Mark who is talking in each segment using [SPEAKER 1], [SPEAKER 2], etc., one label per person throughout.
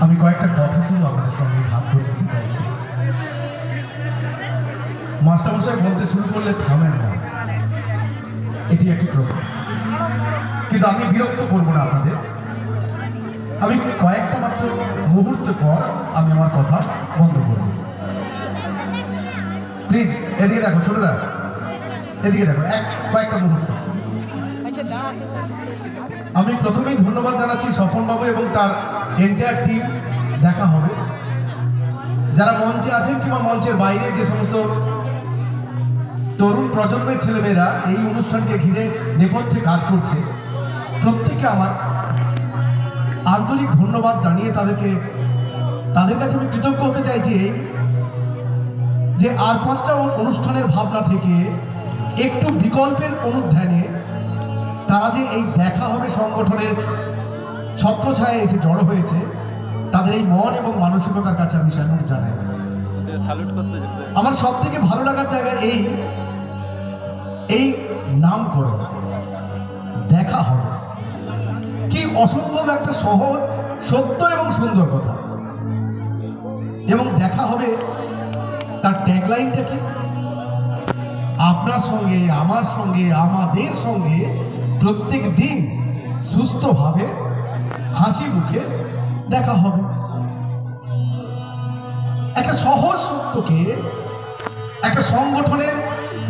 [SPEAKER 1] আমি কয়েকটা কথা শুনে আপনাদের সঙ্গে ভাগ করে নিতে চাইছি। মাস্টারমশাই বলতে শুরু করলে থামেন না। এটি একটি প্রোগ্রাম কিন্তু আমি বিরক্ত করব না আপনাদের। আমি কয়েকটা মাত্র মুহূর্ত পর আমি আমার কথা বন্ধ করব। প্লিজ, এদিকে দেখো, ছোটরা। এদিকে দেখো, এক, কয়েকটা মুহূর্ত। আমি প্রথমেই ধন্যবাদ জানাচ্ছি স্বপনবাবু এবং তার এন্টায়ার টিম দেখা হবে। যারা মঞ্চে আছেন কিংবা মঞ্চের বাইরে যে সমস্ত তরুণ প্রজন্মের ছেলেমেয়েরা এই অনুষ্ঠানকে ঘিরে নেপথ্যে কাজ করছে, প্রত্যেককে আমার আন্তরিক ধন্যবাদ জানিয়ে তাদেরকে, তাদের কাছে আমি কৃতজ্ঞ হতে চাইছি এই যে আর পাঁচটা অনুষ্ঠানের ভাবনা থেকে একটু বিকল্পের অনুধ্যানে তারা যে এই দেখা হবে সংগঠনের ছত্রছায়া এসে জড়ো হয়েছে তাদের এই মন এবং মানসিকতার কাছে আমি স্যালুট জানাই। আমার সব থেকে ভালো লাগার জায়গা এই এই নামকরণ দেখা হবে। কি অসম্ভব একটা সহজ সত্য এবং সুন্দর কথা। এবং দেখা হবে তার ট্যাগলাইনটা কি? আপনার সঙ্গে আমার সঙ্গে আমাদের সঙ্গে প্রত্যেক দিন সুস্থভাবে হাসি মুখে দেখা হবে। একটা সহজ সত্যকে একটা সংগঠনের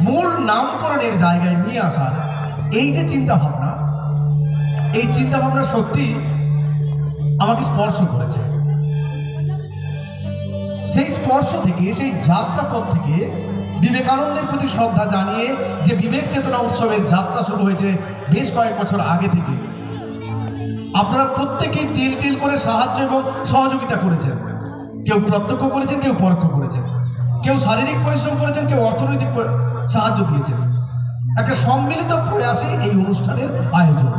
[SPEAKER 1] মূল নামকরণের জায়গায় নিয়ে আসার এই যে চিন্তা ভাবনা এই চিন্তা ভাবনা সত্যি আমাকে স্পর্শ করেছে। সেই স্পর্শ থেকে, সেই যাত্রা পথ থেকে বিবেকানন্দের প্রতি শ্রদ্ধা জানিয়ে যে বিবেক চেতনা উৎসবের যাত্রা শুরু হয়েছে বেশ কয়েক বছর আগে থেকে আপনারা প্রত্যেকেই তিল তিল করে সাহায্য এবং সহযোগিতা করেছেন। কেউ প্রত্যক্ষ করেছেন, কেউ পরোক্ষ করেছেন। কেউ শারীরিক পরিশ্রম করেছেন, কেউ অর্থনৈতিক সাহায্য দিয়েছেন। একটা সম্মিলিত প্রয়াসে এই অনুষ্ঠানের আয়োজন।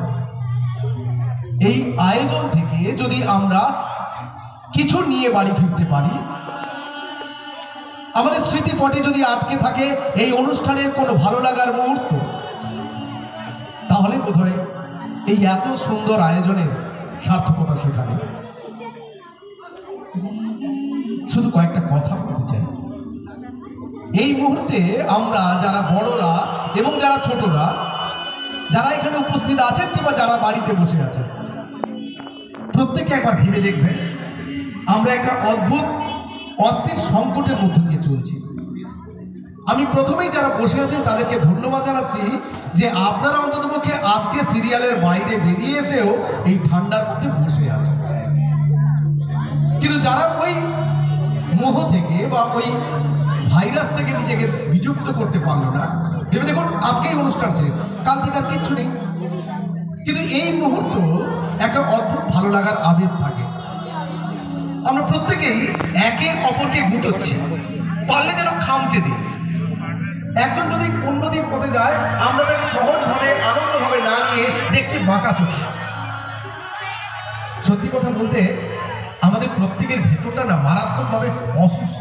[SPEAKER 1] এই আয়োজন থেকে যদি আমরা কিছু নিয়ে বাড়ি ফিরতে পারি, আমাদের স্মৃতিপটে যদি আটকে থাকে, এই অনুষ্ঠানের কোনো ভালো লাগার মুহূর্ত, তাহলে বোধহয় এই এত সুন্দর আয়োজনের সার্থকতা সেখানে। শুধু কয়েকটা কথা বলতে চাই। এই মুহূর্তে আমরা যারা বড়রা এবং যারা ছোটরা, যারা এখানে উপস্থিত আছেন কিংবা যারা বাড়িতে বসে আছেন, প্রত্যেকে একবার ভেবে দেখবেন, আমরা একটা অদ্ভুত, অস্থির সংকটের মধ্য দিয়ে চলছি। আমি প্রথমেই যারা বসে আছেন তাদেরকে ধন্যবাদ জানাচ্ছি যে আপনারা অন্ততপক্ষে আজকে সিরিয়ালের বাইরে বেরিয়ে এসেও এই ঠান্ডার মধ্যে বসে আছেন। কিন্তু যারা ওই মোহ থেকে বা ওই ভাইরাস থেকে নিজেকে বিযুক্ত করতে পারল না, ভেবে দেখুন আজকেই অনুষ্ঠান শেষ কাল থেকে আর কিচ্ছু নেই। কিন্তু এই মুহূর্ত একটা অদ্ভুত ভালো লাগার আবেশ থাকে। আমরা প্রত্যেকেই একে অপরকে গুঁতোচ্ছি, পারলে যেন খামচে দিই। একজন যদি উন্নতির পথে যায়, আমরা তাকে সহজভাবে, আনন্দভাবে না নিয়ে দেখছি বাঁকা চোখে। সত্যি কথা বলতে, আমাদের প্রত্যেকের ভেতরটা না মারাত্মকভাবে অসুস্থ।